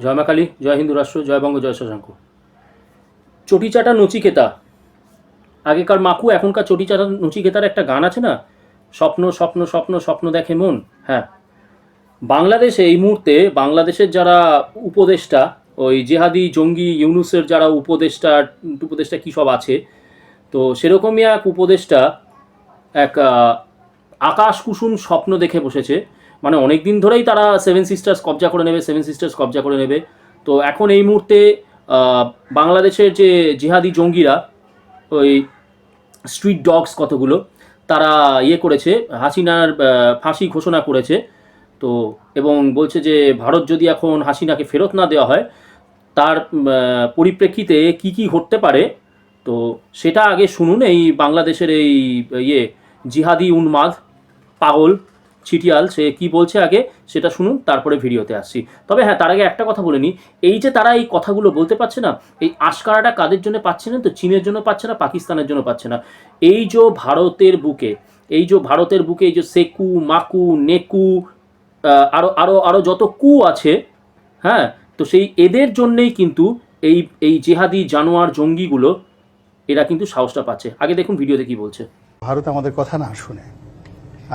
জয় মা কালী, জয় হিন্দু রাষ্ট্র, জয় বঙ্গ, জয় শশাঙ্ক। চটিচাটা নচিকেতা। আগেকার মাকু, এখনকার চটিচাটা নচিকেতার একটা গান আছে না? স্বপ্ন স্বপ্ন স্বপ্ন স্বপ্ন দেখে মন। হ্যাঁ। বাংলাদেশে এই মুহূর্তে, বাংলাদেশের যারা উপদেষ্টা, ওই জেহাদি, জঙ্গি, ইউনুসের যারা উপদেষ্টা উপদেষ্টা কী সব আছে, তো সেরকমই এক উপদেষ্টা, এক আকাশ কুসুম স্বপ্ন দেখে বসেছে। মানে অনেক দিন ধরেই তারা সেভেন সিস্টার্স কবজা করে নেবে সেভেন সিস্টার্স কবজা করে নেবে। তো এখন এই মুহূর্তে বাংলাদেশের যে জিহাদি জঙ্গিরা, ওই স্ট্রিট ডগস কতগুলো, তারা ইয়ে করেছে, হাসিনার ফাঁসি ঘোষণা করেছে। তো, এবং বলছে যে ভারত যদি এখন হাসিনাকে ফেরত না দেওয়া হয়, তার পরিপ্রেক্ষিতে কি কি ঘটতে পারে, তো সেটা আগে শুনুন। এই বাংলাদেশের এই ইয়ে জিহাদি উন্মাদ, পাগল ছিটিয়াল সে কি বলছে আগে সেটা শুনুন তারপরে ভিডিওতে আসছি। তবে হ্যাঁ তার আগে একটা কথা বলে নিই এই যে তারা এই কথাগুলো বলতে পারছে না এই আশকারাটা কাদের জন্য পাচ্ছে না তো চীনের জন্য পাচ্ছে না পাকিস্তানের জন্য পাচ্ছে না? এই যে ভারতের বুকে এই যে ভারতের বুকে এই যে সেকু মাকু নেকু আহ, আরও আরও আরও যত কু আছে হ্যাঁ তো সেই এদের জন্যেই কিন্তু এই এই জেহাদি জানোয়ার জঙ্গিগুলো এরা কিন্তু সাহসটা পাচ্ছে। আগে দেখুন ভিডিওতে কি বলছে। ভারত আমাদের কথা না শুনে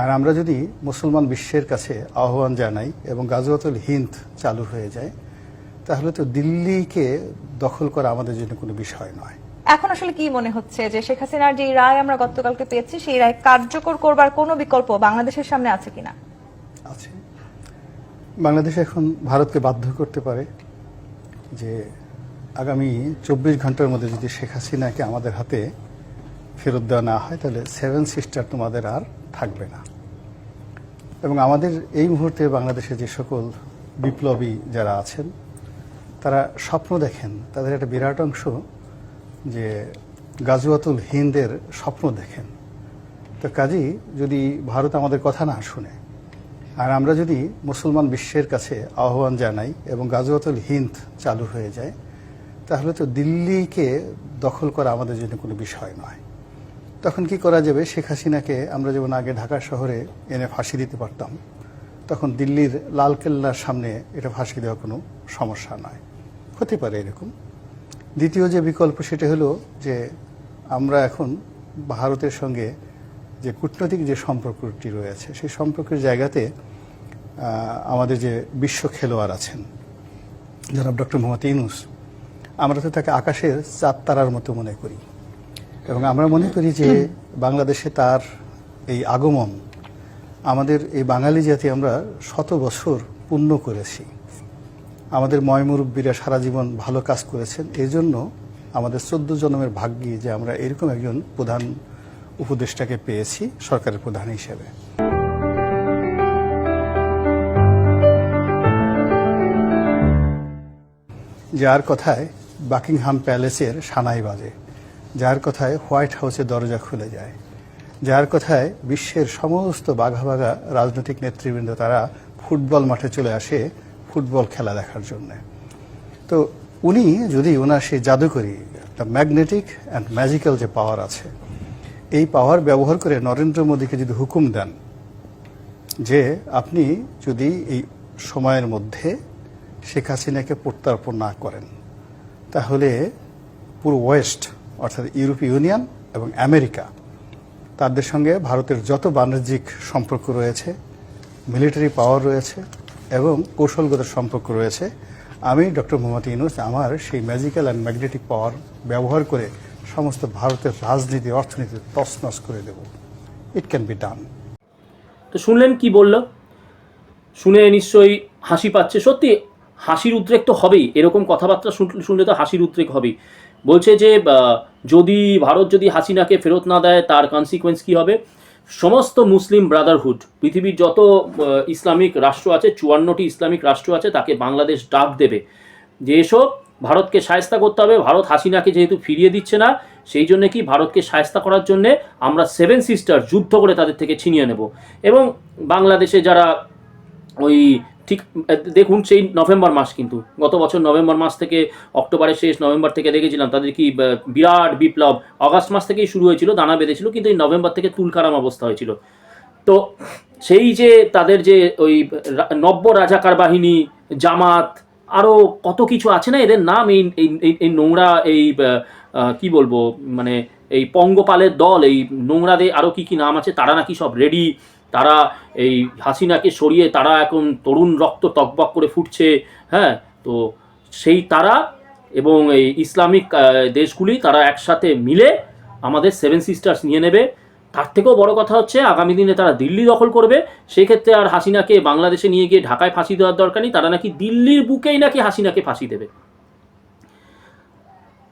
আর আমরা যদি মুসলমান বিশ্বের কাছে আহ্বান জানাই এবং গাজওয়াতুল হিন্দ চালু হয়ে যায় তাহলে তো দিল্লিকে দখল করা আমাদের জন্য কোনো বিষয় নয়। এখন আসলে কি মনে হচ্ছে যে শেখ হাসিনার যে রায় আমরা গতকালকে পেয়েছি সেই রায় কার্যকর করবার কোনো বিকল্প বাংলাদেশের সামনে আছে কিনা? আছে। বাংলাদেশ এখন ভারতকে বাধ্য করতে পারে যে আগামী চব্বিশ ঘণ্টার মধ্যে যদি শেখ হাসিনাকে আমাদের হাতে ফেরত দেওয়া না হয় তাহলে সেভেন সিস্টার তোমাদের আর থাকবে না। এবং আমাদের এই মুহূর্তে বাংলাদেশে যে সকল বিপ্লবী যারা আছেন, তারা স্বপ্ন দেখেন, তাদের একটা বিরাট অংশ যে গাজুয়াতুল হিন্দের স্বপ্ন দেখেন। তো কাজেই যদি ভারত আমাদের কথা না শুনে, আর আমরা যদি মুসলমান বিশ্বের কাছে আহ্বান জানাই এবং গাজুয়াতুল হিন্দ চালু হয়ে যায়, তাহলে তো দিল্লিকে দখল করা আমাদের জন্য কোনো বিষয় নয়। তখন কি করা যাবে? শেখ হাসিনাকে আমরা যেমন আগে ঢাকা শহরে এনে ফাঁসি দিতে পারতাম, তখন দিল্লির লালকেল্লার সামনে এটা ফাঁসি দেওয়া কোনো সমস্যা নয়। হতে পারে এরকম। দ্বিতীয় যে বিকল্প সেটা হলো যে আমরা এখন ভারতের সঙ্গে যে কূটনৈতিক যে সম্পর্কটি রয়েছে, সেই সম্পর্কের জায়গাতে আমাদের যে বিশ্ব খেলোয়াড় আছেন, জনাব ডক্টর মোহাম্মদ ইউনুস, আমরা তো তাকে আকাশের চাঁদ তারার মতো মনে করি। এবং আমরা মনে করি যে বাংলাদেশে তার এই আগমন আমাদের এই বাঙালি জাতি আমরা শত বছর পূর্ণ করেছি। আমাদের ময়মুরব্বীরা সারা জীবন ভালো কাজ করেছেন। এই জন্য আমাদের চোদ্দ জন্মের ভাগ্যি যে আমরা এরকম একজন প্রধান উপদেষ্টাকে পেয়েছি সরকারের প্রধান হিসেবে। যার কথায় বাকিংহাম প্যালেসের সানাই বাজে। যার কথায় হোয়াইট হাউসের দরজা খুলে যায়। যার কথায় বিশ্বের সমস্ত বাঘা বাঘা রাজনৈতিক নেতৃবৃন্দ তারা ফুটবল মাঠে চলে আসে ফুটবল খেলা দেখার জন্য। তো উনি যদি ওনার সেই জাদুকরি, একটা ম্যাগনেটিক অ্যান্ড ম্যাজিক্যাল যে পাওয়ার আছে, এই পাওয়ার ব্যবহার করে নরেন্দ্র মোদীকে যদি হুকুম দেন যে আপনি যদি এই সময়ের মধ্যে শেখ হাসিনাকে প্রত্যার্পণ না করেন, তাহলে পুরো ওয়েস্ট অর্থাৎ ইউরোপীয় ইউনিয়ন এবং আমেরিকা, তাদের সঙ্গে ভারতের যত বাণিজ্যিক সম্পর্ক রয়েছে, মিলিটারি পাওয়ার রয়েছে এবং কৌশলগত সম্পর্ক রয়েছে, আমি ডক্টর মোহাম্মদ ইউনুস আমার সেই ম্যাজিক্যাল অ্যান্ড ম্যাগনেটিক পাওয়ার ব্যবহার করে সমস্ত ভারতের রাজনীতি, অর্থনীতি তছনছ করে দেব। ইট ক্যান বি ডান তো শুনলেন কি বলল? শুনে নিশ্চয়ই হাসি পাচ্ছে। সত্যি, হাসির উদ্রেক তো হবেই। এরকম কথাবার্তা শুন- শুনলে তো হাসির উদ্রেক হবেই। বলছে যে যদি ভারত যদি হাসিনাকে ফেরত না দেয়, তার কনসিকোয়েন্স কি হবে? সমস্ত মুসলিম ব্রাদারহুড পৃথিবীর যত ইসলামিক রাষ্ট্র আছে, চুয়ান্নটি ইসলামিক রাষ্ট্র আছে, তাকে বাংলাদেশ ডাক দেবে। যে এসব, ভারতকে সায়স্তা করতে হবে। ভারত হাসিনাকে যেহেতু ফিরিয়ে দিচ্ছে না, সেই জন্য কি ভারতকে সায়স্তা করার জন্য আমরা সেভেন সিস্টার যুদ্ধ করে তাদের থেকে ছিনিয়ে নেব। এবং বাংলাদেশে যারা ওই ঠিক দেখুন সেই নভেম্বর মাস কিন্তু। গত বছর নভেম্বর মাস থেকে অক্টোবরের শেষ, নভেম্বর থেকে দেখেছিলাম, তাদের কি বিরাট বিপ্লব। আগস্ট মাস থেকেই শুরু হয়েছিল, দানা বেঁধেছিল, কিন্তু এই নভেম্বর থেকে তুলকারাম অবস্থা হয়েছিল। তো সেই যে তাদের যে ওই নব্য রাজাকার বাহিনী, জামাত আরও কত কিছু আছে না, এদের নাম এই, এই- নোংরা, এই কি বলব মানে এই পঙ্গপালের দল, এই নোংরাদের আরও কি কি নাম আছে, তারা নাকি সব রেডি তারা এই হাসিনাকে সরিয়ে তারা এখন তরুণ রক্ত টকবক করে ফুটছে হ্যাঁ? তো সেই তারা এবং এই ইসলামিক দেশগুলি তারা একসাথে মিলে আমাদের সেভেন সিস্টার্স নিয়ে নেবে। তার থেকেও বড় কথা হচ্ছে আগামী দিনে তারা দিল্লি দখল করবে। সেই ক্ষেত্রে আর হাসিনাকে বাংলাদেশে নিয়ে গিয়ে ঢাকায় ফাঁসি দেওয়ার দরকার নেই, তারা নাকি দিল্লির বুকেই নাকি হাসিনাকে ফাঁসি দেবে।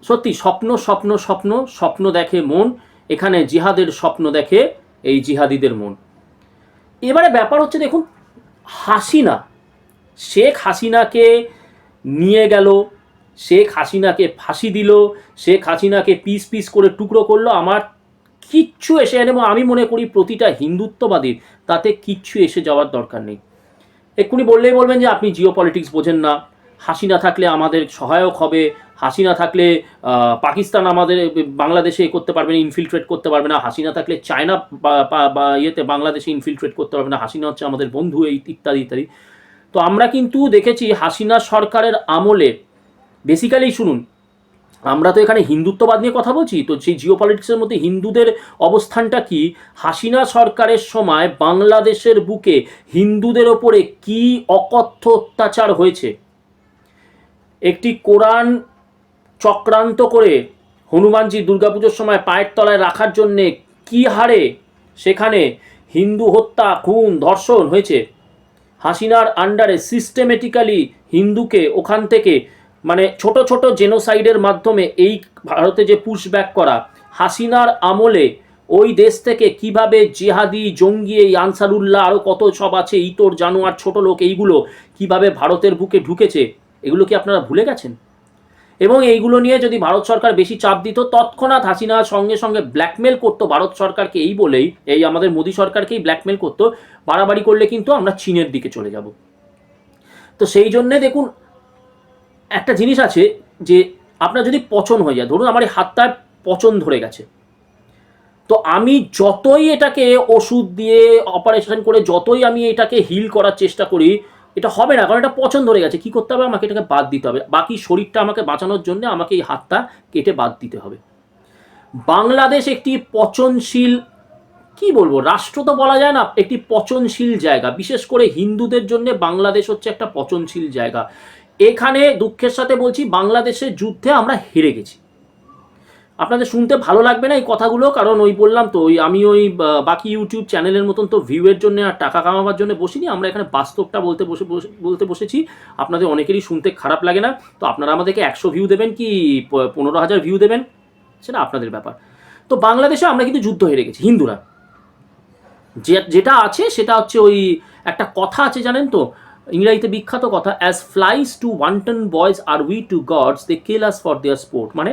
সত্যি, স্বপ্ন স্বপ্ন স্বপ্ন স্বপ্ন দেখে মন, এখানে জিহাদের স্বপ্ন দেখে এই জিহাদিদের মন। এবারে ব্যাপার হচ্ছে দেখুন, হাসিনা, শেখ হাসিনাকে নিয়ে গেল, শেখ হাসিনাকে ফাঁসি দিল, শেখ হাসিনাকে পিস পিস করে টুকরো করল, আমার কিচ্ছু এসে এবং আমি মনে করি প্রতিটা হিন্দুত্ববাদীর তাতে কিচ্ছু এসে যাওয়ার দরকার নেই। এক্ষুনি বললেই বলবেন যে আপনি জিও পলিটিক্স বোঝেন না, হাসিনা থাকলে আমাদের সহায়ক হবে হাসিনা থাকলে পাকিস্তান আমাদের, বাংলাদেশে করতে পারবে না ইনফিলট্রেট করতে পারবে না, হাসিনা থাকলে চায়না বা ইয়েতে বাংলাদেশে ইনফিলট্রেট করতে পারবে না, হাসিনা হচ্ছে আমাদের বন্ধু, এই ইত্যাদি ইত্যাদি। তো আমরা কিন্তু দেখেছি হাসিনা সরকারের আমলে বেসিক্যালি শুনুন, আমরা তো এখানে হিন্দুত্ববাদ নিয়ে কথা বলছি, তো সেই জিও পলিটিক্সের মধ্যে হিন্দুদের অবস্থানটা কি? হাসিনা সরকারের সময় বাংলাদেশের বুকে হিন্দুদের ওপরে কি অকথ্য অত্যাচার হয়েছে? একটি কোরআন চক্রান্ত করে হনুমানজি দুর্গাপুজোর সময় পায়ের তলায় রাখার জন্যে কি হারে সেখানে হিন্দু হত্যা, খুন, ধর্ষণ হয়েছে। হাসিনার আন্ডারে সিস্টেমেটিক্যালি হিন্দুকে ওখান থেকে মানে ছোট ছোট জেনোসাইডের মাধ্যমে এই ভারতে যে পুশব্যাক করা, হাসিনার আমলে ওই দেশ থেকে কীভাবে জিহাদি, জঙ্গি, এই আনসারুল্লাহ আরও কত সব আছে, ইতর, জানোয়ার, ছোট লোক, এইগুলো কীভাবে ভারতের বুকে ঢুকেছে, এগুলো কি আপনারা ভুলে গেছেন? এবং এইগুলো নিয়ে যদি ভারত সরকার বেশি চাপ দিত, তৎক্ষণাৎ হাসিনা সঙ্গে সঙ্গে ব্ল্যাকমেল করতো ভারত সরকারকে এই বলেই, এই আমাদের মোদী সরকারকেই ব্ল্যাকমেল করতো, বাড়াবাড়ি করলে কিন্তু আমরা চীনের দিকে চলে যাব। তো সেই জন্যে দেখুন, একটা জিনিস আছে যে আপনার যদি পচন হয়ে যায়, ধরুন আমার এই হাতটায় পচন ধরে গেছে, তো আমি যতই এটাকে ওষুধ দিয়ে অপারেশন করে, যতই আমি এটাকে হিল করার চেষ্টা করি এটা হবে না, কারণ এটা পচন ধরে গেছে। কি করতে হবে? আমাকে এটাকে বাদ দিতে হবে। বাকি শরীরটা আমাকে বাঁচানোর জন্য আমাকে এই হাতটা কেটে বাদ দিতে হবে। বাংলাদেশ একটি পচনশীল, কি বলব, রাষ্ট্র তো বলা যায় না, একটি পচনশীল জায়গা। বিশেষ করে হিন্দুদের জন্য বাংলাদেশ হচ্ছে একটা পচনশীল জায়গা। এখানে দুঃখের সাথে বলছি, বাংলাদেশের যুদ্ধে আমরা হেরে গেছি। আপনাদের শুনতে ভালো লাগবে না এই কথাগুলো? কারণ ওই বললাম তো, ওই আমি ওই বাকি ইউটিউব চ্যানেলের মতন তো ভিউয়ের জন্য আর টাকা কামাবার জন্য বসিনি। আমরা এখানে বাস্তবটা বলতে বসে বলতে বসেছি। আপনাদের অনেকেরই শুনতে খারাপ লাগে না। তো আপনারা আমাদেরকে একশো ভিউ দেবেন কি পনেরো হাজার ভিউ দেবেন? সেটা আপনাদের ব্যাপার। তো বাংলাদেশে আমরা কিন্তু যুদ্ধ হেরে গেছি, হিন্দুরা। যে, যেটা আছে সেটা হচ্ছে ওই একটা কথা আছে, জানেন তো? ইংরাজিতে বিখ্যাত কথা as flies to wanton boys are we to gods they kill us for their sport মানে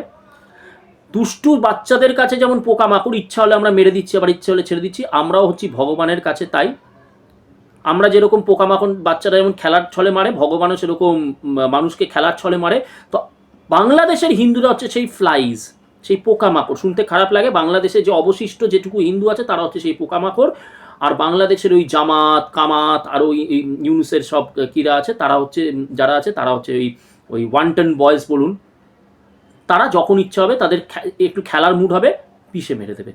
দুষ্টু বাচ্চাদের কাছে যেমন পোকামাকড় ইচ্ছা হলে আমরা মেরে দিচ্ছি, আবার ইচ্ছা হলে ছেড়ে দিচ্ছি, আমরাও হচ্ছি ভগবানের কাছে তাই। আমরা যেরকম পোকামাকড় বাচ্চারা যেমন খেলার ছলে মারে, ভগবানও সেরকম মানুষকে খেলার ছলে মারে। তো বাংলাদেশের হিন্দুরা হচ্ছে সেই ফ্লাইজ সেই পোকামাকড়। শুনতে খারাপ লাগে, বাংলাদেশে যে অবশিষ্ট যেটুকু হিন্দু আছে, তারা হচ্ছে সেই পোকামাকড়। আর বাংলাদেশের ওই জামাত, কামাত, আর ওই ইউনুসের সব কিরা আছে, তারা হচ্ছে, যারা আছে, তারা হচ্ছে ওই ওই ওয়ান্টন বয়েজ বলুন। তারা যখন ইচ্ছে হবে তাদের একটু খেলার মুড হবে, পিষে মেরে দেবে।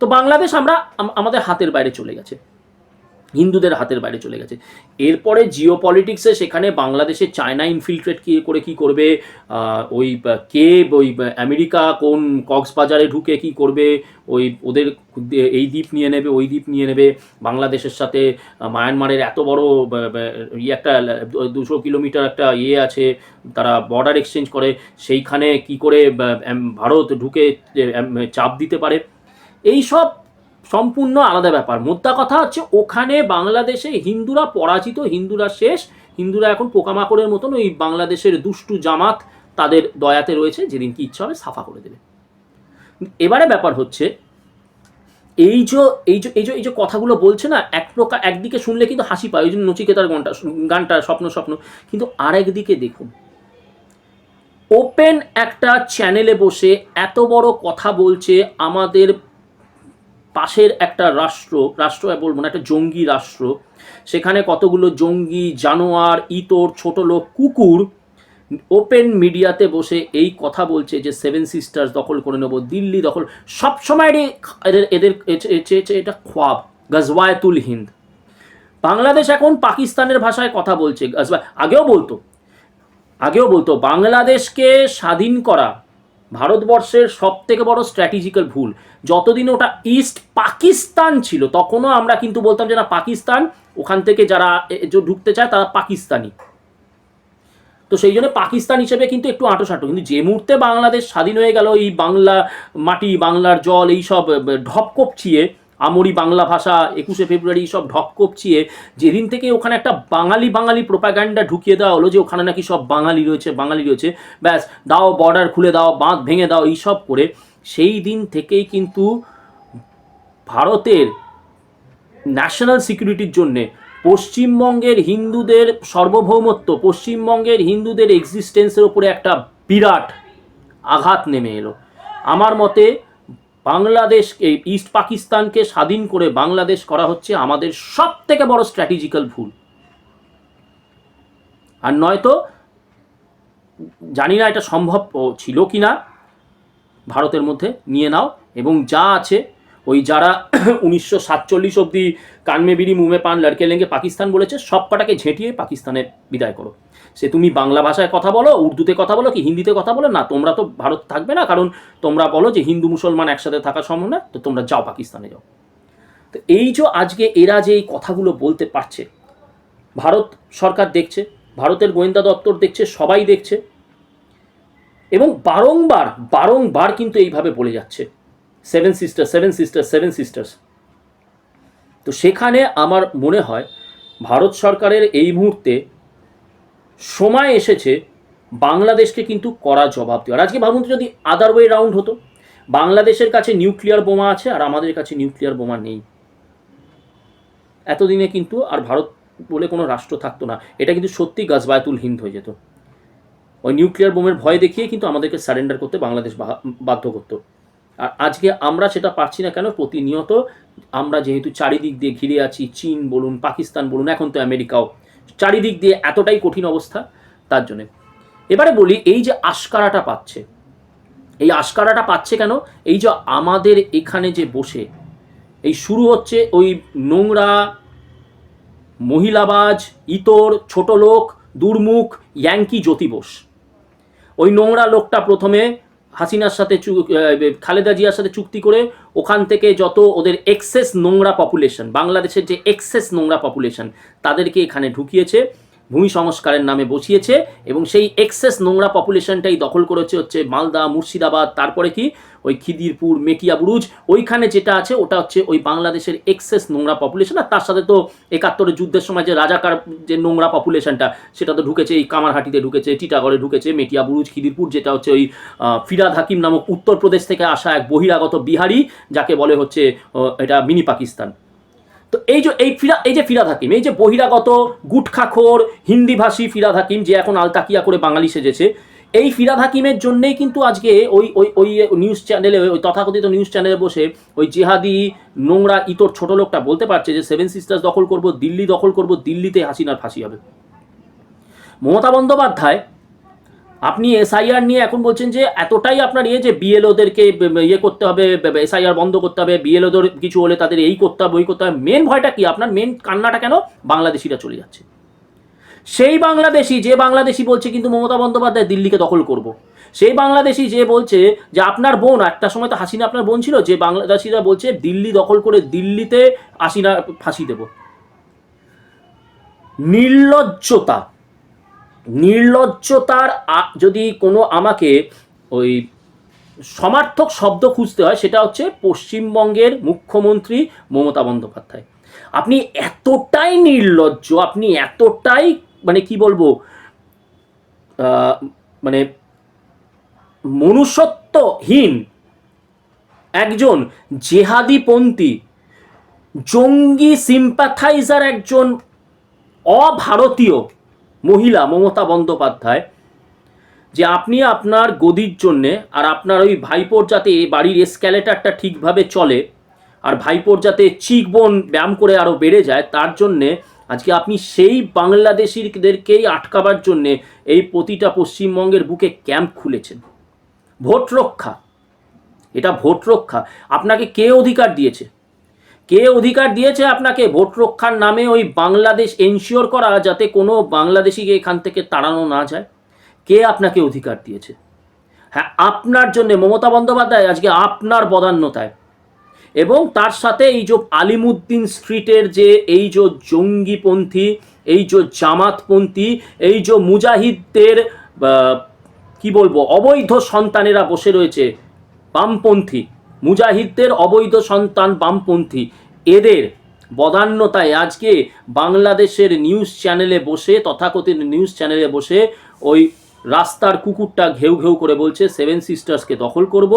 তো বাংলাদেশ আমরা আমাদের হাতের বাইরে চলে গেছে। হিন্দুদের হাতের বাইরে চলে গেছে। এরপরে জিও পলিটিক্সে সেখানে বাংলাদেশে চায়না ইনফিলট্রেট কী, করে কি করবে? ওই কে, ওই আমেরিকা কোন কক্সবাজারে ঢুকে কি করবে? ওই, ওদের এই দ্বীপ নিয়ে নেবে, ওই দ্বীপ নিয়ে নেবে। বাংলাদেশের সাথে মায়ানমারের এত বড় ইয়ে একটা, দুশো কিলোমিটার একটা ইয়ে আছে, তারা বর্ডার এক্সচেঞ্জ করে। সেইখানে কি করে ভারত ঢুকে চাপ দিতে পারে। এই সব সম্পূর্ণ আলাদা ব্যাপার। মোদ্দা কথা হচ্ছে ওখানে বাংলাদেশে হিন্দুরা পরাজিত, হিন্দুরা শেষ। হিন্দুরা এখন পোকামাকড়ের মতন ওই বাংলাদেশের দুষ্টু জামাত তাদের দয়াতে রয়েছে, যেদিন কি ইচ্ছা হবে সাফা করে দেবে। এবারে ব্যাপার হচ্ছে, এই যে এই যে এই যে এই যে কথাগুলো বলছে না, এক প্রকার, একদিকে শুনলে কিন্তু হাসি পায়, ওই জন্য নচিকেতার গানটা গানটা, স্বপ্ন স্বপ্ন। কিন্তু আরেকদিকে দেখুন, ওপেন একটা চ্যানেলে বসে এত বড় কথা বলছে আমাদের পাশের একটা রাষ্ট্র রাষ্ট্র বলব না, একটা জঙ্গি রাষ্ট্র, সেখানে কতগুলো জঙ্গি, জানোয়ার, ইতর, ছোট লোক, কুকুর ওপেন মিডিয়াতে বসে এই কথা বলছে যে সেভেন সিস্টার্স দখল করে নেব, দিল্লি দখল সবসময় এদের এদের এটা খোয়াব গজওয়ায়তুল হিন্দ। বাংলাদেশ এখন পাকিস্তানের ভাষায় কথা বলছে আগেও বলতো আগেও বলতো, বাংলাদেশকে স্বাধীন করা ভারতবর্ষের সব থেকে বড় স্ট্র্যাটেজিক্যাল ভুল। যতদিন ওটা ইস্ট পাকিস্তান ছিল, তখনও আমরা কিন্তু বলতাম যে না, পাকিস্তান, ওখান থেকে যারা ঢুকতে চায় তারা পাকিস্তানি। তো সেই জন্য পাকিস্তান হিসেবে কিন্তু একটু আঁটোসাঁটো। কিন্তু যে মুহূর্তে বাংলাদেশ স্বাধীন হয়ে গেল, এই বাংলা মাটি, বাংলার জল, এই সব ঢপ কপচিয়ে, আমরি বাংলা ভাষা, একুশে ফেব্রুয়ারি সব ঢপ কপচিয়ে, যেদিন থেকে ওখানে একটা বাঙালি বাঙালি প্রোপাগান্ডা ঢুকিয়ে দেওয়া হলো যে ওখানে নাকি সব বাঙালি রয়েছে বাঙালি রয়েছে, ব্যাস, দাও বর্ডার খুলে দাও, বাঁধ ভেঙে দাও, এই সব করে সেই দিন থেকেই কিন্তু ভারতের ন্যাশনাল সিকিউরিটির জন্যে পশ্চিমবঙ্গের হিন্দুদের সার্বভৌমত্ব, পশ্চিমবঙ্গের হিন্দুদের এক্সিস্টেন্সের উপরে একটা বিরাট আঘাত নেমে এলো। আমার মতে বাংলাদেশকে ইস্ট পাকিস্তানকে স্বাধীন করে বাংলাদেশ করা হচ্ছে আমাদের সব থেকে বড় স্ট্র্যাটেজিক্যাল ভুল। আর নয়তো জানি না এটা সম্ভব ছিল কি না ভারতের মধ্যে নিয়ে নাও এবং যা আছে, ওই যারা উনিশশো সাতচল্লিশ অব্দি কানমে বিড়ি, মুমে পান, লড়কে লেঙ্গে পাকিস্তান বলেছে, সব কটাকে ঝেঁটিয়ে পাকিস্তানে বিদায় করো। সে তুমি বাংলা ভাষায় কথা বলো, উর্দুতে কথা বলো কি হিন্দিতে কথা বলো? না, তোমরা তো ভারত থাকবে না, কারণ তোমরা বলো যে হিন্দু, মুসলমান একসাথে থাকা সম্ভব না, তো তোমরা যাও পাকিস্তানে যাও। তো এই যে আজকে এরা যে এই কথাগুলো বলতে পারছে, ভারত সরকার দেখছে, ভারতের গোয়েন্দা দপ্তর দেখছে, সবাই দেখছে এবং বারংবার বারংবার কিন্তু এইভাবে বলে যাচ্ছে। Seven sister seven sister seven sisters তো সেখানে আমার মনে হয় ভারত সরকারের এই মুহূর্তে সময় এসেছে বাংলাদেশকে কিন্তু কড়া জবাব দেওয়ার। আজকে ভাবুন যদি আদার ওয়ে রাউন্ড হতো, বাংলাদেশের কাছে নিউক্লিয়ার বোমা আছে আর আমাদের কাছে নিউক্লিয়ার বোমা নেই। এতদিনে কিন্তু আর ভারত বলে কোনো রাষ্ট্র থাকতো না। এটা কিন্তু সত্যি গাজবায়তুল হিন্দ হয়ে যেত। ওই নিউক্লিয়ার বোমের ভয় দেখিয়ে কিন্তু আমাদেরকে সারেন্ডার করতে বাংলাদেশ বাধ্য করতো। আর আজকে আমরা সেটা পারছি না কেন? প্রতিনিয়ত আমরা যেহেতু চারিদিক দিয়ে ঘিরে আছি, চীন বলুন, পাকিস্তান বলুন, এখন তো আমেরিকাও, চারিদিক দিয়ে এতটাই কঠিন অবস্থা তার জন্যে। এবারে বলি, এই যে আশকারাটা পাচ্ছে, এই আশকারাটা পাচ্ছে কেন? এই যে আমাদের এখানে যে বসে, এই শুরু হচ্ছে ওই নোংরা, মহিলাবাজ, ইতর, ছোট লোক, দুর্মুখ ইয়াঙ্কি জ্যোতি বোস ওই নোংরা লোকটা প্রথমে হাসিনার সাথে খালেদা জিয়ার সাথে চুক্তি করে ওখান থেকে যত ওদের এক্সেস নোংরা পপুলেশন বাংলাদেশের যে এক্সেস নোংরা পপুলেশন তাদেরকে এখানে ঢুকিয়েছে। ভূমি সংস্কারের নামে বসিয়েছে এবং সেই এক্সেস নোংরা পপুলেশনটাই দখল করেছে হচ্ছে মালদা, মুর্শিদাবাদ, তারপরে কি? ওই খিদিরপুর মেটিয়া বুরুজ, ওইখানে যেটা আছে ওটা হচ্ছে ওই বাংলাদেশের এক্সেস নোংরা পপুলেশন। আর তার সাথে তো একাত্তরের যুদ্ধের সময় যে রাজাকার যে নোংরা পপুলেশনটা, সেটা তো ঢুকেছে, এই কামারহাটিতে ঢুকেছে, টিটাগড়ে ঢুকেছে, মেটিয়া বুরুজ, খিদিরপুর, যেটা হচ্ছে ওই ফিরাদ হাকিম নামক উত্তরপ্রদেশ থেকে আসা এক বহিরাগত বিহারি, যাকে বলে হচ্ছে এটা মিনি পাকিস্তান। তো এই যে, এই ফিরা, এই যে ফিরাদ হাকিম এই যে বহিরাগত গুটখাখোর হিন্দিভাষী ফিরাদ হাকিম যে এখন আলতাকিয়া করে বাঙালি সেজেছে, এই ফিরাদ হাকিমের জন্যেই কিন্তু আজকে ওই ওই ওই নিউজ চ্যানেলে ওই তথাকথিত নিউজ চ্যানেলে বসে ওই জেহাদি নোংরা ইতর ছোট লোকটা বলতে পারছে যে সেভেন সিস্টার্স দখল করব, দিল্লি দখল করব, দিল্লিতে হাসিনার ফাঁসি হবে। মমতা বন্দ্যোপাধ্যায় আপনি এসআইআর নিয়ে এখন বলছেন যে এতটাই আপনার ইয়ে যে বিএলওদেরকে ইয়ে করতে হবে এসআইআর বন্ধ করতে হবে বিএলওদের কিছু হলে তাদের এই করতে হবে, ওই করতে হবে। মেন ভয়টা কি? আপনার মেন কান্নাটা কেন? বাংলাদেশিরা চলে যাচ্ছে। সেই বাংলাদেশি, যে বাংলাদেশি বলছে কিন্তু মমতা বন্দ্যোপাধ্যায় দিল্লিকে দখল করব। সেই বাংলাদেশি যে বলছে যে আপনার বোন, একটা সময় তো হাসিনা আপনার বোন ছিল, যে বাংলাদেশিরা বলছে দিল্লি দখল করে দিল্লিতে হাসিনা ফাঁসি দেব। নির্লজ্জতা। নির্লজ্জতার যদি কোনো আমাকে ওই সমার্থক শব্দ খুঁজতে হয়, সেটা হচ্ছে পশ্চিমবঙ্গের মুখ্যমন্ত্রী মমতা বন্দ্যোপাধ্যায়। আপনি এতটাই নির্লজ্জ, আপনি এতটাই মানে কি বলব মানে মনুষ্যত্বহীন একজন জেহাদিপন্থী, জঙ্গি সিম্প্যাথাইজার একজন অভারতীয় মহিলা মমতা বন্দ্যোপাধ্যায়, যে আপনি আপনার গদির জন্যে আর আপনার ওই ভাইপোর যাতে বাড়ির এসক্যালেটারটা ঠিকভাবে চলে আর ভাইপোর যাতে চিক বোন ব্যায়াম করে আরও বেড়ে যায়, তার জন্যে আজকে আপনি সেই বাংলাদেশিদেরকেই আটকাবার জন্যে এই প্রতিটা পশ্চিমবঙ্গের বুকে ক্যাম্প খুলেছেন। ভোট রক্ষা এটা ভোট রক্ষা আপনাকে কে অধিকার দিয়েছে? কে অধিকার দিয়েছে আপনাকে? ভোট রক্ষার নামে ওই বাংলাদেশ এনশিওর করা যাতে কোনো বাংলাদেশিকে এখান থেকে তাড়ানো না যায়? কে আপনাকে অধিকার দিয়েছে? হ্যাঁ আপনার জন্য মমতা বন্দ্যোপাধ্যায় আজকে আপনার বদান্যতায়। এবং তার সাথে এই যে আলিমুদ্দিন স্ট্রিটের যে এই যে জঙ্গিপন্থী, এই যে জামাতপন্থী, এই যে মুজাহিদদের কি বলব, অবৈধ সন্তানেরা বসে রয়েছে, বামপন্থী মুজাহিদদের অবৈধ সন্তান বামপন্থী। এদের বদান্যতায় আজকে বাংলাদেশের নিউজ চ্যানেলে বসে, তথাকথিত নিউজ চ্যানেলে বসে ওই রাস্তার কুকুরটা ঘেউ ঘেউ করে বলছে সেভেন সিস্টার্সকে দখল করব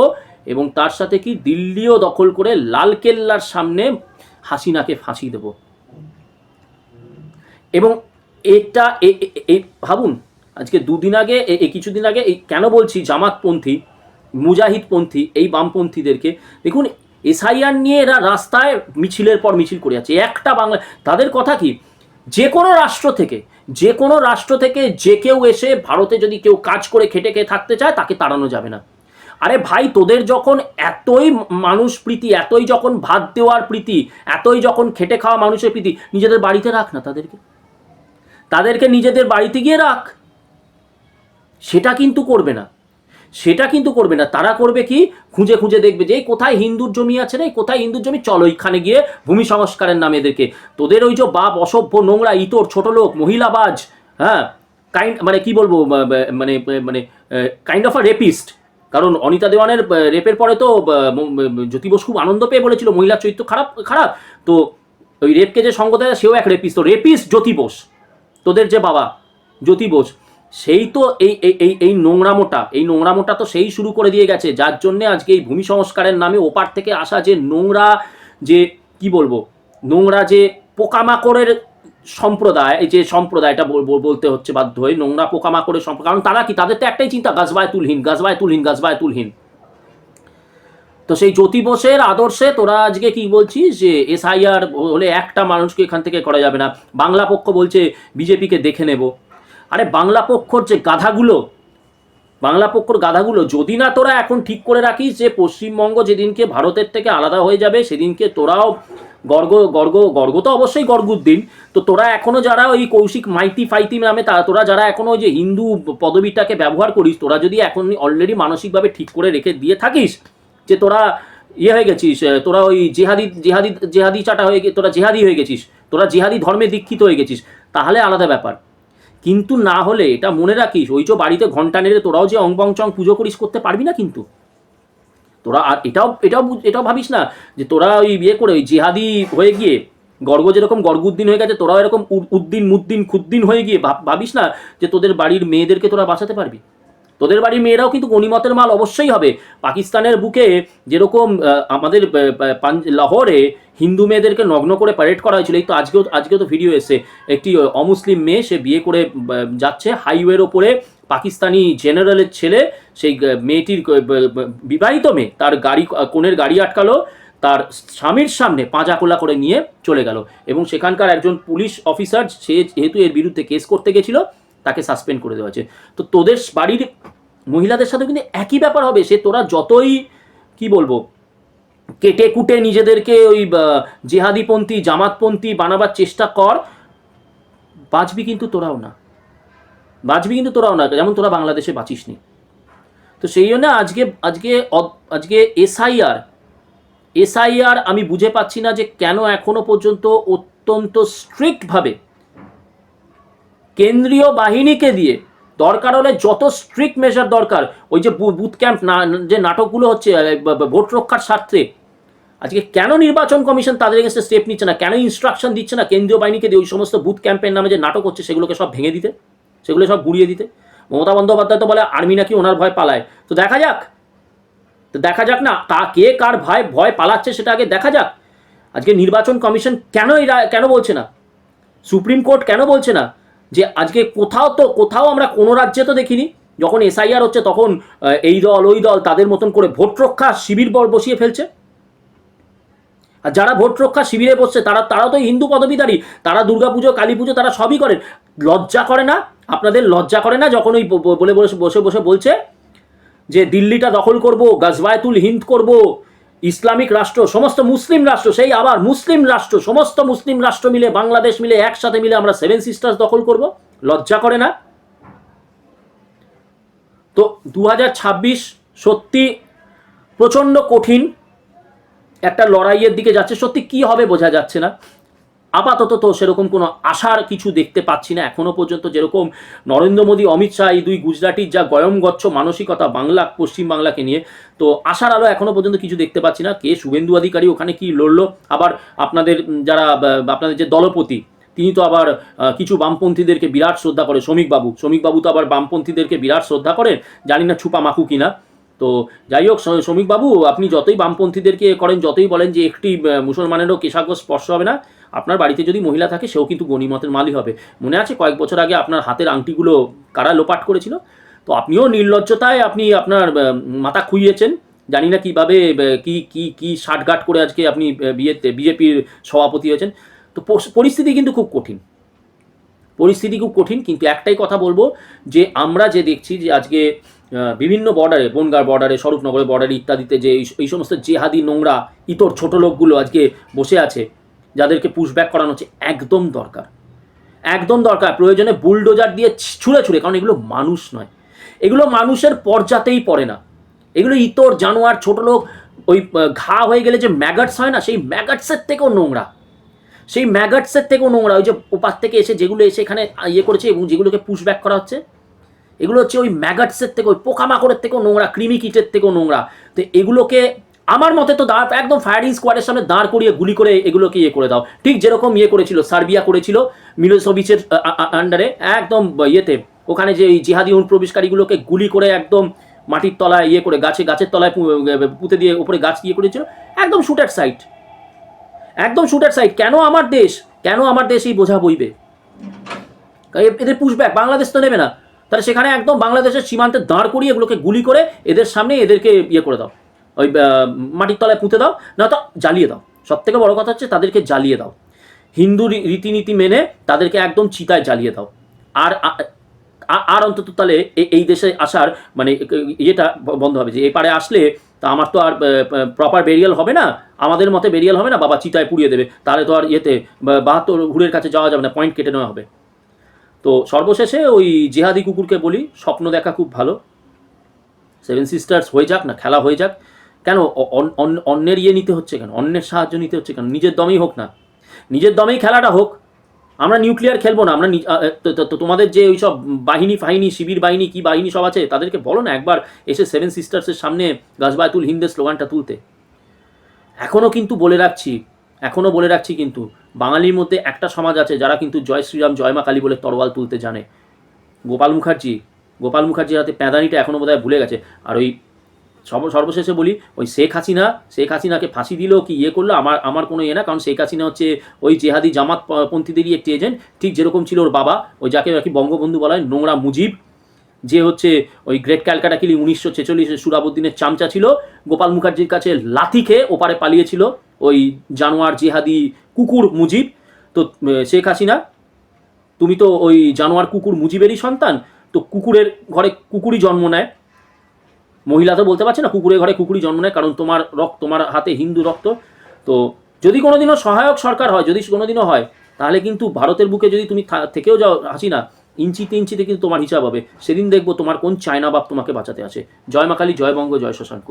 এবং তার সাথে কি দিল্লিও দখল করে লালকেল্লার সামনে হাসিনাকে ফাঁসি দেব। এবং এটা এই ভাবুন, আজকে দুদিন আগে এই কিছুদিন আগে এই কেন বলছি জামাতপন্থী? মুজাহিদপন্থী, এই বামপন্থীদেরকে। দেখুন, এসআইআর নিয়ে এরা রাস্তায় মিছিলের পর মিছিল করে যাচ্ছে। একটা বাংলা তাদের কথা কি? যে কোনো রাষ্ট্র থেকে, যে কোনো রাষ্ট্র থেকে যে কেউ এসে ভারতে যদি কেউ কাজ করে খেটে খেয়ে থাকতে চায়, তাকে তাড়ানো যাবে না। আরে ভাই, তোদের যখন এতই মানুষ প্রীতি, এতই যখন ভাত দেওয়ার প্রীতি, এতই যখন খেটে খাওয়া মানুষের প্রীতি, নিজেদের বাড়িতে রাখ না তাদেরকে। তাদেরকে নিজেদের বাড়িতে গিয়ে রাখ। সেটা কিন্তু করবে না। সেটা কিন্তু করবে না। তারা করবে কি? খুঁজে খুঁজে দেখবে যে কোথায় হিন্দুর জমি আছে রে? কোথায় হিন্দুর জমি? চলো ওইখানে গিয়ে ভূমি সংস্কারের নামে এদেরকে। তোদের ওই যে বাপ অসভ্য নোংরা ইতর ছোট লোক, মহিলাবাজ হ্যাঁ? কাইন্ড মানে কি বলব মানে মানে কাইন্ড অফ আ রেপিস্ট কারণ অনিতা দেওয়ানের রেপের পরে তো জ্যোতি বসু খুব আনন্দ পেয়ে বলেছিল, মহিলার চরিত্র খারাপ খারাপ। তো ওই রেপকে যে সঙ্গ দেয়, সেও এক রেপিস্ট তো রেপিস্ট জ্যোতি বোস। তোদের যে বাবা, জ্যোতি বোস সেই তো এই, এই- এই নোংরামোটা এই নোংরামোটা তো সেই শুরু করে দিয়ে গেছে, যার জন্য আজকে এই ভূমি সংস্কারের নামে ওপার থেকে আসা যে নোংরা যে, কি বলব, নোংরা যে পোকামাকড়ের সম্প্রদায়, এই যে সম্প্রদায়টা বল- বল- বলতে হচ্ছে বাধ্য হয়ে, নোংরা পোকামাকড়ের সম্প্রদায়, কারণ তারা কি, তাদের তো একটাই চিন্তা, গাছবায় তুলহীন গাছবায় তুলহীন গাছবায় তুলহীন। তো সেই জ্যোতি বোসের আদর্শে তোরা আজকে কি বলছিস যে, এসআইআর হলে একটা মানুষকে এখান থেকে করা যাবে না। বাংলা পক্ষ বলছে, বিজেপিকে দেখে নেব। আরে বাংলা পক্ষর যে গাধাগুলো, বাংলা পক্ষর গাধাগুলো, যদি না তোরা এখন ঠিক করে রাখিস যে পশ্চিমবঙ্গ যেদিনকে ভারতের থেকে আলাদা হয়ে যাবে, সেদিনকে তোরাও গর্গ গর্গ গর্গ তো অবশ্যই গর্গুদ্দিন তো তোরা এখনও যারা ওই কৌশিক মাইতি ফাইতি নামে তা, তোরা যারা এখনও ওই যে হিন্দু পদবিটাকে ব্যবহার করিস, তোরা যদি এখন অলরেডি মানসিকভাবে ঠিক করে রেখে দিয়ে থাকিস যে তোরা ইয়ে হয়ে গেছিস তোরা ওই জেহাদি জেহাদি জেহাদি চাটা হয়ে তোরা জেহাদি হয়ে গেছিস, তোরা জেহাদি ধর্মে দীক্ষিত হয়ে গেছিস, তাহলে আলাদা ব্যাপার। কিন্তু না হলে, এটা মনে রাখিস, ওই যে বাড়িতে ঘণ্টা নেড়ে তোরাও যে অংবং চং পুজো করিস, করতে পারবি না কিন্তু। তোরা আর এটাও এটাও এটাও ভাবিস না যে তোরা ওই বিয়ে করে, ওই জেহাদি হয়ে গিয়ে, গর্গ যেরকম গর্গুদ্দিন হয়ে গেছে, তোরাও এরকম উদ- উদ্দিন মুদ্দিন খুদ্দিন হয়ে গিয়ে ভাব- ভাবিস না যে তোদের বাড়ির মেয়েদেরকে তোরা বাঁচাতে পারবি? তোদের বাড়ির মেয়েরাও কিন্তু গণিমতের মাল অবশ্যই হবে। পাকিস্তানের বুকে যেরকম আমাদের লাহোরে হিন্দু মেয়েদেরকে নগ্ন করে প্যারেড করা হয়েছিল, এই তো আজকেও আজকেও তো ভিডিও এসে একটি অমুসলিম মেয়ে, সে বিয়ে করে যাচ্ছে হাইওয়ের ওপরে পাকিস্তানি জেনারেলের ছেলে। সেই মেয়েটির বিবাহিত মেয়ে, তার গাড়ি কোণের গাড়ি আটকালো, তার স্বামীর সামনে পাঁজা কোলা করে নিয়ে চলে গেল। এবং সেখানকার একজন পুলিশ অফিসার সে যেহেতু এর বিরুদ্ধে কেস করতে গেছিল তাকে সাসপেন্ড করে দেওয়া হয়েছে। তো তোদের বাড়ির মহিলাদের সাথে কিন্তু একই ব্যাপার হবে। সে তোরা যতই, কি বলব, কেটে কুটে নিজেদেরকে ওই জেহাদিপন্থী, জামাতপন্থী বানাবার চেষ্টা কর, বাঁচবি কিন্তু তোরাও না। বাঁচবি কিন্তু তোরাও না, যেমন তোরা বাংলাদেশে বাঁচিসনি। তো সেই জন্য আজকে আজকে আজকে এসআইআর এসআইআর আমি বুঝে পাচ্ছি না যে কেন এখনও পর্যন্ত অত্যন্ত স্ট্রিক্টভাবে কেন্দ্রীয় বাহিনীকে দিয়ে। দরকার হলে যত স্ট্রিক্ট মেজার দরকার, ওই যে বুথ ক্যাম্প না যে নাটকগুলো হচ্ছে ভোট রক্ষার স্বার্থে। আজকে কেন নির্বাচন কমিশন তাদের এগেন্সে স্টেপ নিচ্ছে না? কেন ইনস্ট্রাকশন দিচ্ছে না কেন্দ্রীয় বাহিনীকে দিয়ে ওই সমস্ত বুথ ক্যাম্পের নামে যে নাটক হচ্ছে, সেগুলোকে সব ভেঙে দিতে? সেগুলো সব গুড়িয়ে দিতে? মমতা বন্দ্যোপাধ্যায় তো বলে, আর্মি নাকি ওনার ভয় পালায়? তো দেখা যাক। তো দেখা যাক না, তা কে কার ভয় ভয় পালাচ্ছে সেটা আগে দেখা যাক। আজকে নির্বাচন কমিশন কেন কেন বলছে না? সুপ্রিম কোর্ট কেন বলছে না? যে আজকে কোথাও তো, কোথাও আমরা কোনো রাজ্যে তো দেখিনি। যখন এসআইআর হচ্ছে তখন এই দল, ওই দল তাদের মতন করে ভোট রক্ষা শিবির বসিয়ে ফেলছে। আর যারা ভোট রক্ষা শিবিরে বসছে, তারা তারা তো হিন্দু পদবীধারী তারা দুর্গাপুজো কালী পুজো তারা সবই করেন লজ্জা করে না? আপনাদের লজ্জা করে না? যখন ওই বলে বসে বসে বসে বলছে যে দিল্লিটা দখল করব গাজবায়তুল হিন্দ করব ইসলামিক রাষ্ট্র, সমস্ত মুসলিম রাষ্ট্র, সেই আবার মুসলিম রাষ্ট্র, সমস্ত মুসলিম রাষ্ট্র মিলে, বাংলাদেশ মিলে, একসাথে মিলে আমরা সেভেন সিস্টার্স দখল করব। লজ্জা করে না? তো দু হাজার ছাব্বিশ সত্যি প্রচণ্ড কঠিন একটা লড়াইয়ের দিকে যাচ্ছে। সত্যি কি হবে বোঝা যাচ্ছে না। আপাতত তো সেরকম কোনো আশার কিছু দেখতে পাচ্ছি না। এখনও পর্যন্ত যেরকম নরেন্দ্র মোদী, অমিত শাহ এই দুই গুজরাটির যা গয়মগচ্ছ মানসিকতা বাংলা পশ্চিম বাংলাকে নিয়ে, তো আশার আলো এখনও পর্যন্ত কিছু দেখতে পাচ্ছি না। কে শুভেন্দু অধিকারী ওখানে কি লড়লো? আবার আপনাদের যারা, আপনাদের যে দলপতি, তিনি তো আবার কিছু বামপন্থীদেরকে বিরাট শ্রদ্ধা করে। শ্রমিকবাবু শ্রমিকবাবু তো আবার বামপন্থীদেরকে বিরাট শ্রদ্ধা করেন জানি না ছুপা মাখু কিনা। তো যাই হোক শ্রমিকবাবু আপনি যতই বামপন্থীদেরকে করেন, যতই বলেন যে একটি মুসলমানেরও কেশাগ্র স্পর্শ হবে না, আপনার বাড়িতে যদি মহিলা থাকে, সেও কিন্তু গণিমতের মালই হবে। মনে আছে কয়েক বছর আগে আপনার হাতের আংটিগুলো কারা লোপাট করেছিল? তো আপনিও নির্লজ্জতায় আপনি আপনার মাথা খুইয়েছেন। জানি না কীভাবে কি কি কি ষাটঘাট করে আজকে আপনি বিয়েতে, বিজেপির সভাপতি হয়েছেন। তো পরিস্থিতি কিন্তু খুব কঠিন। পরিস্থিতি খুব কঠিন, কিন্তু একটাই কথা বলব যে আমরা যে দেখছি যে আজকে বিভিন্ন বর্ডারে বনগার বর্ডারে স্বরূপনগরের বর্ডারে ইত্যাদিতে যে এই- সমস্ত জেহাদি নোংরা, ইতর ছোট লোকগুলো আজকে বসে আছে, যাদেরকে পুশব্যাক করানো হচ্ছে, একদম দরকার। একদম দরকার। প্রয়োজনে বুলডোজার দিয়ে ছুঁড়ে ছুঁড়ে, কারণ এগুলো মানুষ নয়। এগুলো মানুষের পর্যাতেই পড়ে না। এগুলো ইতর, জানোয়ার, ছোট লোক, ওই ঘা হয়ে গেলে যে ম্যাগাটস হয় না, সেই ম্যাগাটসের থেকেও নোংরা। সেই ম্যাগাটসের থেকেও নোংরা। ওই যে ওপার থেকে এসে যেগুলো এসে এখানে ইয়ে করেছে এবং যেগুলোকে পুশব্যাক করা হচ্ছে এগুলো হচ্ছে ওই ম্যাগাটসের থেকে, ওই পোকামাকড়ের থেকেও নোংরা ক্রিমি কিটের থেকেও নোংরা। তো এগুলোকে আমার মতে তো দাঁড়, একদম ফায়ারিং স্কোয়াডের সামনে দাঁড় করিয়ে গুলি করে এগুলোকে ইয়ে করে দাও। ঠিক যেরকম ইয়ে করেছিল, সার্বিয়া করেছিল, মিলোসোভিচের আন্ডারে একদম ইয়েতে। ওখানে যে এই জিহাদি অনুপ্রবেশকারীগুলোকে গুলি করে একদম মাটির তলায় ইয়ে করে, গাছে, গাছের তলায় পুঁতে দিয়ে উপরে গাছ ইয়ে করেছিল, একদম শুটার সাইট একদম শুটার সাইট কেন আমার দেশ? কেন আমার দেশ এই বোঝা বইবে? এদের পুশব্যাক বাংলাদেশ তো নেবে না। তাহলে সেখানে একদম বাংলাদেশের সীমান্তে দাঁড় করিয়ে এগুলোকে গুলি করে এদের সামনে এদেরকে ইয়ে করে দাও। ওই মাটির তলায় পুঁতে দাও, না তো জ্বালিয়ে দাও। সব থেকে বড় কথা হচ্ছে তাদেরকে জ্বালিয়ে দাও। হিন্দু রীতিনীতি মেনে তাদেরকে একদম চিতায় জ্বালিয়ে দাও। আর আর অন্তত তাহলে এই দেশে আসার মানে ইয়েটা বন্ধ হবে যে, এপারে আসলে তা আমার তো আর প্রপার বেরিয়াল হবে না, আমাদের মতে বেরিয়াল হবে না, বাবা চিতায় পুড়িয়ে দেবে। তাহলে তো আর ইয়েতে বাহাত্তর হুড়ের কাছে যাওয়া যাবে না পয়েন্ট কেটে নেওয়া হবে। তো সর্বশেষে ওই জেহাদি কুকুরকে বলি, স্বপ্ন দেখা খুব ভালো। সেভেন সিস্টার্স হয়ে যাক না, খেলা হয়ে যাক। কেন অন্যের ইয়ে নিতে হচ্ছে কেন? অন্যের সাহায্য নিতে হচ্ছে কেন? নিজের দমেই হোক না। নিজের দমেই খেলাটা হোক। আমরা নিউক্লিয়ার খেলব না, আমরা তোমাদের যে ওই সব বাহিনী ফাহিনী, শিবির বাহিনী, কি বাহিনী সব আছে, তাদেরকে বলো না একবার এসে সেভেন সিস্টার্সের সামনে গাছবায়তুল হিন্দের স্লোগানটা তুলতে। এখনও কিন্তু বলে রাখছি এখনও বলে রাখছি কিন্তু বাঙালির মধ্যে একটা সমাজ আছে যারা কিন্তু জয় শ্রীরাম, জয় মা কালী বলে তরোয়াল তুলতে জানে। গোপাল মুখার্জি, গোপাল মুখার্জির হাতে প্যাঁদানিটা এখনও বোধহয় ভুলে গেছে। আর ওই সর্ব সর্বশেষে বলি, ওই শেখ হাসিনা, শেখ হাসিনাকে ফাঁসি দিল কি ইয়ে করল? আমার আমার কোনো ইয়ে না, কারণ শেখ হাসিনা হচ্ছে ওই জেহাদি জামাত পন্থীদেরই একটি এজেন্ট ঠিক যেরকম ছিল ওর বাবা, ওই যাকে আর কি বঙ্গবন্ধু বলা হয় নোংরা মুজিব, যে হচ্ছে ওই গ্রেট ক্যালকাটা কিলি উনিশশো ছেচল্লিশে সুরাবুদ্দিনের চামচা ছিল। গোপাল মুখার্জির কাছে লাথি খেয়ে ওপারে পালিয়েছিল। ওই জানোয়ার জেহাদি কুকুর মুজিব। তো শেখ হাসিনা, তুমি তো ওই জানোয়ার কুকুর মুজিবেরই সন্তান, তো কুকুরের ঘরে কুকুরই জন্ম নেয়। মহিলা তো বলতে পারছে না, কুকুরের ঘরে কুকুরই জন্ম নেয়, কারণ তোমার রক্ত, তোমার হাতে হিন্দু রক্ত। তো যদি কোনোদিনও সহায়ক সরকার হয়, যদি কোনোদিনও হয়, তাহলে কিন্তু ভারতের বুকে যদি তুমি থেকেও যাও হাসিনা, ইঞ্চিতে ইঞ্চিতে কিন্তু তোমার হিসাব হবে। সেদিন দেখব তোমার কোন চায়না বাপ তোমাকে বাঁচাতে আছে। জয় মা কালী, জয় বঙ্গ, জয় শশাঙ্ক।